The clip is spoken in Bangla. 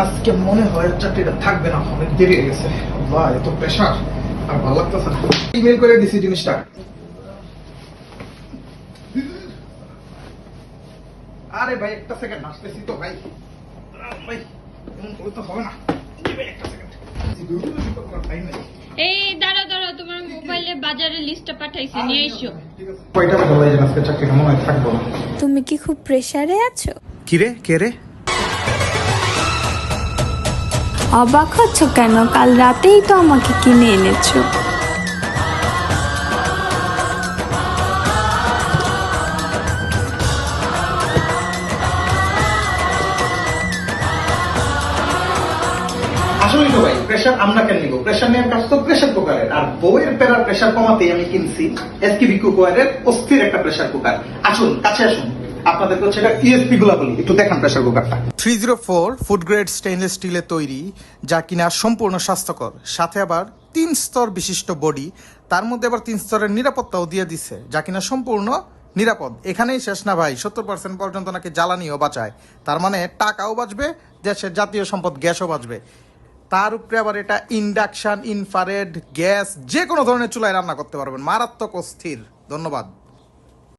আজকে মনে হয় চাকরিটা থাকবে না অনেক দেরি হয়ে গেছে। আল্লাহ এত প্রেশার আর ভালো লাগতেছে না। ইমেল করে দিছি জিনিসটা। আরে ভাই একটা সেকেন্ড আসতেছি তো ভাই। ভাই এমন তো হবে না। এই ভাই, একটা সেকেন্ড এই দাঁড়াও দাঁড়াও তোমার মোবাইলে বাজারের লিস্টটা পাঠাইছি নিয়ে এসো। কয়টা বাজে আজকে চাকরিটা থাকব না। তুমি কি খুব প্রেসারে আছো? কিরে? কে রে? অবাক হচ্ছ কেন? কাল রাতেই তো আমাকে কিনে এনেছো। প্রেশার আমরা কেন নিব? প্রেশার নেওয়ার কাজ তো প্রেশার কুকারের আর বউয়ের পেরার প্রেশার কমাতেই আমি কিনছি এসকিবি কুকারের অস্থির একটা প্রেশার কুকার আসুন, কাছে আসুন। আপনাদেরকে হচ্ছে এটা ইএসপি গুলা বলি, একটু দেখান প্রেশার কুকারটা three zero four food grade stainless স্টিলের তৈরি, যা কিনা সম্পূর্ণ স্বাস্থ্যকর, সাথে আবার তিন স্তর বিশিষ্ট বডি তার মধ্যে আবার তিন স্তরের নিরাপত্তাও দিয়ে দিছে, যা কিনা সম্পূর্ণ নিরাপদ। এখানেই শেষ না ভাই, সত্তর পার্সেন্ট পর্যন্ত নাকি জ্বালানিও বাঁচায়। তার মানে টাকাও বাঁচবে, দেশের জাতীয় সম্পদ গ্যাসও বাঁচবে। তার উপরে আবার এটা ইন্ডাকশন ইনফারেড গ্যাস যে কোনো ধরনের চুলায় রান্না করতে পারবেন, মারাত্মক অস্থির। ধন্যবাদ।